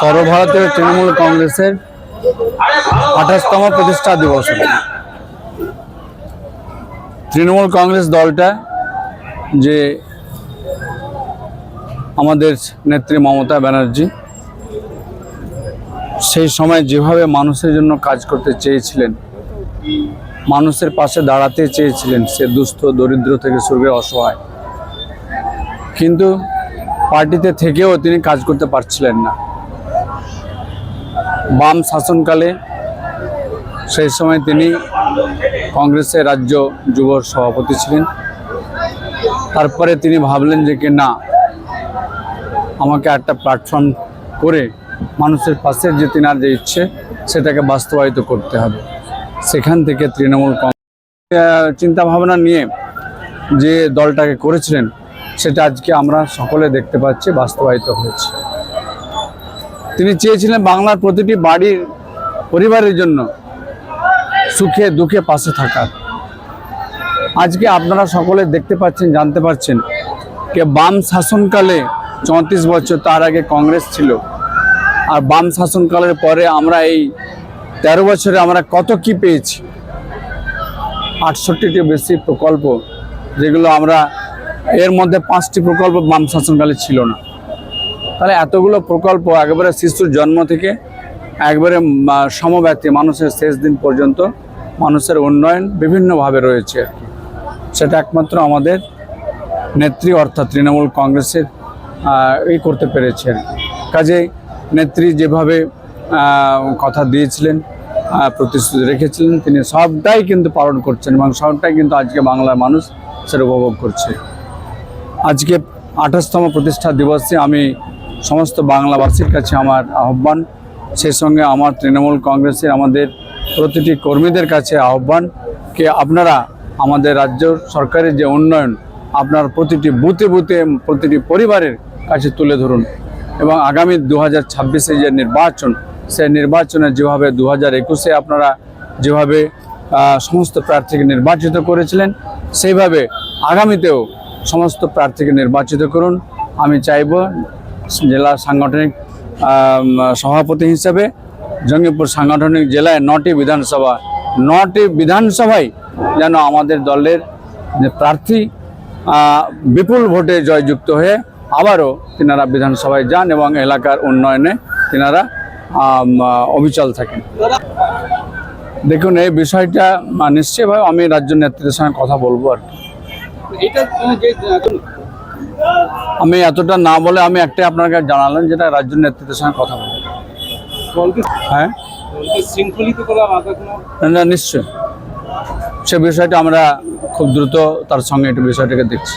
সর্বভারতীয় তৃণমূল কংগ্রেসের আঠাশতম প্রতিষ্ঠা দিবস। তৃণমূল কংগ্রেস দলটা যে আমাদের নেত্রী মমতা ব্যানার্জি, সেই সময় যেভাবে মানুষের জন্য কাজ করতে চেয়েছিলেন, মানুষের পাশে দাঁড়াতে চেয়েছিলেন, সে দুস্থ, দরিদ্র থেকে করে অসহায়। কিন্তু পার্টিতে থেকেও তিনি কাজ করতে পারছিলেন না। বাম শাসনকালে সেই সময় তিনি কংগ্রেসের রাজ্য যুব সভাপতি ছিলেন। তারপরে তিনি ভাবলেন যে, কি না, আমাকে একটা প্ল্যাটফর্ম করে মানুষের পাশে যে তিনার যে ইচ্ছে, সেটাকে বাস্তবায়িত করতে হবে। সেখান থেকে তৃণমূল কংগ্রেস চিন্তা ভাবনা নিয়ে যে দলটাকে করেছিলেন সেটা আজকে আমরা সকলে দেখতে পাচ্ছি, বাস্তবায়িত হয়েছে। তিনি চেয়েছিলেন বাংলার প্রতিটি বাড়ির পরিবারের জন্য সুখে দুঃখে পাশে থাকার। আজকে আপনারা সকলে দেখতে পাচ্ছেন, জানতে পারছেন যে বাম শাসনকালে চৌত্রিশ বছর তার আগে কংগ্রেস ছিল। আর বাম শাসনকালের পরে আমরা এই তেরো বছরে আমরা কত কি পেয়েছি? আটষট্টিটি বেশি প্রকল্প যেগুলো আমরা এর মধ্যে পাঁচটি প্রকল্প বাম শাসনকালে ছিল না। তাহলে এতগুলো প্রকল্প একেবারে শিশুর জন্ম থেকে একবারে সমব্যক্তি মানুষের শেষ দিন পর্যন্ত মানুষের উন্নয়ন বিভিন্নভাবে রয়েছে আর কি। সেটা একমাত্র আমাদের নেত্রী অর্থাৎ তৃণমূল কংগ্রেসের এই করতে পেরেছে আর কাজে নেত্রী যেভাবে কথা দিয়েছিলেন প্রতিশ্রুতি রেখেছিলেন, তিনি সবটাই কিন্তু পালন করছেন এবং সবটাই কিন্তু আজকে বাংলার মানুষ সেটা উপভোগ করছে। আজকে আঠাশতম প্রতিষ্ঠা দিবসে আমি সমস্ত বাংলাবাসীর কাছে আমার আহ্বান, সেই সঙ্গে আমার তৃণমূল কংগ্রেসের আমাদের প্রতিটি কর্মীদের কাছে আহ্বান যে আপনারা আমাদের রাজ্য সরকারের যে উন্নয়ন, আপনার প্রতিটি বুথে বুথে, প্রতিটি পরিবারের কাছে তুলে ধরুন এবং আগামী দু হাজার ছাব্বিশে যে নির্বাচন, সেই নির্বাচনে যেভাবে দু হাজার একুশে আপনারা যেভাবে সমস্ত প্রার্থীকে নির্বাচিত করেছিলেন, সেইভাবে আগামীতেও সমস্ত প্রার্থীকে নির্বাচিত করুন। আমি চাইব জেলা সাংগঠনিক সভাপতি হিসেবে জঙ্গিপুর সাংগঠনিক জেলায় নটি বিধানসভা, নটি বিধানসভায় যেন আমাদের দলের যে প্রার্থী বিপুল ভোটে জয়যুক্ত হয়ে আবারও তিনারা বিধানসভায় যান এবং এলাকার উন্নয়নে তিনারা অবিচল থাকেন। দেখুন, এই বিষয়টা নিশ্চয়ভাবে আমি রাজ্য নেতৃত্বের সঙ্গে কথা বলব আর কি। এটা যে আমি এতটা না বলে আমি একটাই আপনাকে জানালাম যেটা রাজ্য নেতৃত্বের সঙ্গে কথা বলব হ্যাঁ? না, নিশ্চয় সে বিষয়টা আমরা খুব দ্রুত তার সঙ্গে একটু বিষয়টাকে দেখছি।